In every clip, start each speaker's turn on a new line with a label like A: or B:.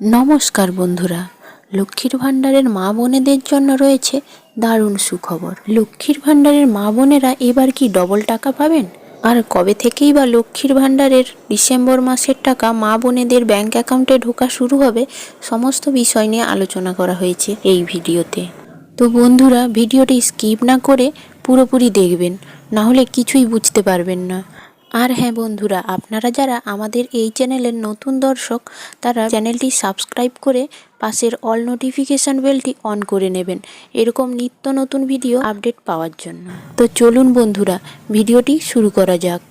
A: নমস্কার বন্ধুরা, লক্ষ্মীর ভাণ্ডারের মা বোনেদের জন্য রয়েছে দারুণ সুখবর। লক্ষ্মীর ভাণ্ডারের মা বোনেরা এবার কি ডবল টাকা পাবেন? আর কবে থেকেই বা লক্ষ্মীর ভাণ্ডারের ডিসেম্বর মাসের টাকা মা বোনেদের ব্যাংক অ্যাকাউন্টে ঢোকা শুরু হবে সমস্ত বিষয় নিয়ে আলোচনা করা হয়েছে এই ভিডিওতে। তো বন্ধুরা, ভিডিওটি স্কিপ না করে পুরোপুরি দেখবেন, না হলে কিছুই বুঝতে পারবেন না। আর হ্যাঁ বন্ধুরা, আপনারা যারা আমাদের এই চ্যানেলের নতুন দর্শক, তারা চ্যানেলটি সাবস্ক্রাইব করে পাশের অল নোটিফিকেশান বেলটি অন করে নেবেন। এরকম নিত্য নতুন ভিডিও আপডেট পাওয়ার জন্য। তো চলুন বন্ধুরা, ভিডিওটি শুরু করা যাক।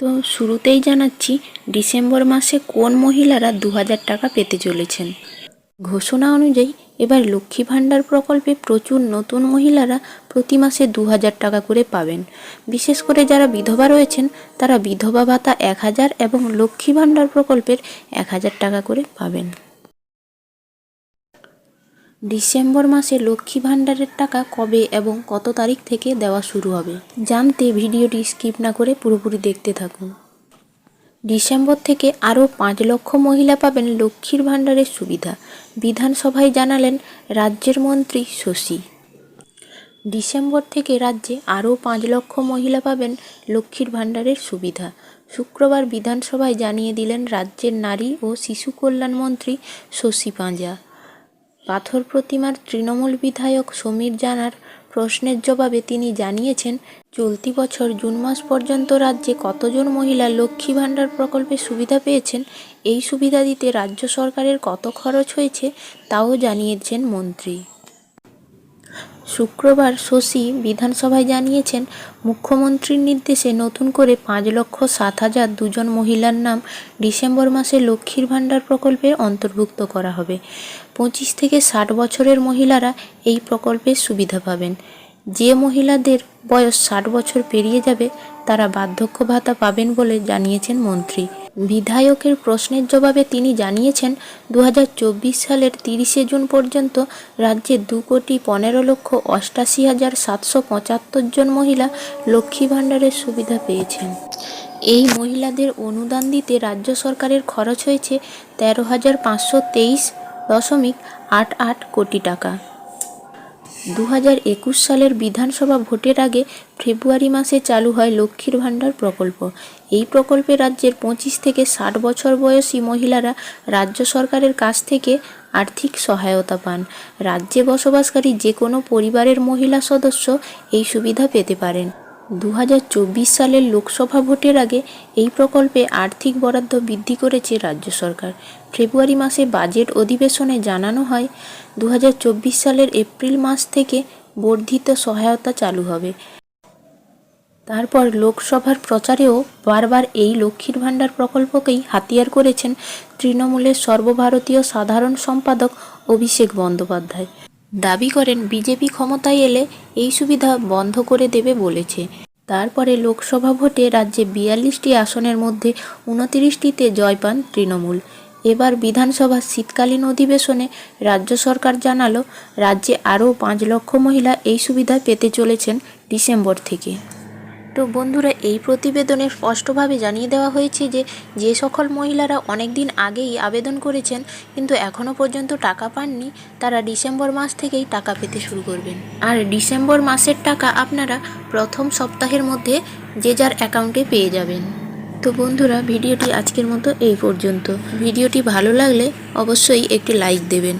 A: তো শুরুতেই জানাচ্ছি, ডিসেম্বর মাসে কোন মহিলারা দু হাজার টাকা পেতে চলেছেন? ঘোষণা অনুযায়ী, এবার লক্ষ্মী ভাণ্ডার প্রকল্পে প্রচুর নতুন মহিলারা প্রতি মাসে দু হাজার টাকা করে পাবেন। বিশেষ করে যারা বিধবা রয়েছেন, তারা বিধবা ভাতা এক হাজার এবং লক্ষ্মী ভাণ্ডার প্রকল্পের এক হাজার টাকা করে পাবেন। ডিসেম্বর মাসে লক্ষ্মী ভাণ্ডারের টাকা কবে এবং কত তারিখ থেকে দেওয়া শুরু হবে, জানতে ভিডিওটি স্কিপ না করে পুরোপুরি দেখতে থাকুন। ডিসেম্বর থেকে আরও পাঁচ লক্ষ মহিলা পাবেন লক্ষ্মীর ভাণ্ডারের সুবিধা, বিধানসভায় জানালেন রাজ্যের মন্ত্রী শশী। ডিসেম্বর থেকে রাজ্যে আরও পাঁচ লক্ষ মহিলা পাবেন লক্ষ্মীর ভাণ্ডারের সুবিধা, শুক্রবার বিধানসভায় জানিয়ে দিলেন রাজ্যের নারী ও শিশু কল্যাণ মন্ত্রী শশী পাঁজা। পাথর প্রতিমার তৃণমূল বিধায়ক সমীর জানার প্রশ্নের জবাবে তিনি জানিয়েছেন, চলতি বছর জুন মাস পর্যন্ত রাজ্যে কতজন মহিলা লক্ষ্মী ভাণ্ডার প্রকল্পে সুবিধা পেয়েছেন, এই সুবিধা দিতে রাজ্য সরকারের কত খরচ হয়েছে, তাও জানিয়েছেন মন্ত্রী। শুক্রবার শশী বিধানসভায় জানিয়েছেন, মুখ্যমন্ত্রীর নির্দেশে নতুন করে পাঁচ লক্ষ সাত হাজার দুজন মহিলার নাম ডিসেম্বর মাসে লক্ষ্মীর ভাণ্ডার প্রকল্পে অন্তর্ভুক্ত করা হবে। পঁচিশ থেকে ষাট বছরের মহিলারা এই প্রকল্পের সুবিধা পাবেন। যে মহিলাদের বয়স ষাট বছর পেরিয়ে যাবে, তারা বার্ধক্য ভাতা পাবেন বলে জানিয়েছেন মন্ত্রী। বিধায়কের প্রশ্নের জবাবে তিনি জানিয়েছেন দু হাজার চব্বিশ সালের তিরিশে জুন পর্যন্ত রাজ্যে দু কোটি পনেরো লক্ষ অষ্টাশি হাজার সাতশো পঁচাত্তর জন মহিলা লক্ষ্মী ভাণ্ডারের সুবিধা পেয়েছেন। এই মহিলাদের অনুদান দিতে রাজ্য সরকারের খরচ হয়েছে তেরো হাজার পাঁচশো তেইশ দশমিক আট আট কোটি টাকা। দু হাজার একুশ সালের বিধানসভা ভোটের আগে ফেব্রুয়ারি মাসে চালু হয় লক্ষ্মীর ভাণ্ডার প্রকল্প। এই প্রকল্পে রাজ্যের পঁচিশ থেকে ষাট বছর বয়সী মহিলারা রাজ্য সরকারের কাছ থেকে আর্থিক সহায়তা পান। রাজ্যে বসবাসকারী যে কোনো পরিবারের মহিলা সদস্য এই সুবিধা পেতে পারেন। দু হাজার চব্বিশ সালের লোকসভা ভোটের আগে এই প্রকল্পে আর্থিক বরাদ্দ বৃদ্ধি করেছে রাজ্য সরকার। ফেব্রুয়ারি মাসে বাজেট অধিবেশনে জানানো হয় দু হাজার চব্বিশ সালের এপ্রিল মাস থেকে বর্ধিত সহায়তা চালু হবে। তারপর লোকসভার প্রচারেও বারবার এই লক্ষ্মীর ভাণ্ডার প্রকল্পকেই হাতিয়ার করেছেন তৃণমূলের সর্বভারতীয় সাধারণ সম্পাদক অভিষেক বন্দ্যোপাধ্যায়। দাবি করেন, বিজেপি ক্ষমতায় এলে এই সুবিধা বন্ধ করে দেবে বলেছে। তারপরে লোকসভা ভোটে রাজ্যে বিয়াল্লিশটি আসনের মধ্যে উনতিরিশটিতে জয় পান তৃণমূল। এবার বিধানসভার শীতকালীন অধিবেশনে রাজ্য সরকার জানালো, রাজ্যে আরও পাঁচ লক্ষ মহিলা এই সুবিধা পেতে চলেছেন ডিসেম্বর থেকে। তো বন্ধুরা, এই প্রতিবেদনে স্পষ্টভাবে জানিয়ে দেওয়া হয়েছে যে যে সকল মহিলারা অনেক দিন আগেই আবেদন করেছেন, কিন্তু এখনও পর্যন্ত টাকা পাননি, তারা ডিসেম্বর মাস থেকেই টাকা পেতে শুরু করবেন। আর ডিসেম্বর মাসের টাকা আপনারা প্রথম সপ্তাহের মধ্যে যে যার অ্যাকাউন্টে পেয়ে যাবেন। তো বন্ধুরা, ভিডিওটি আজকের মতো এই পর্যন্ত। ভিডিওটি ভালো লাগলে অবশ্যই একটি লাইক দেবেন।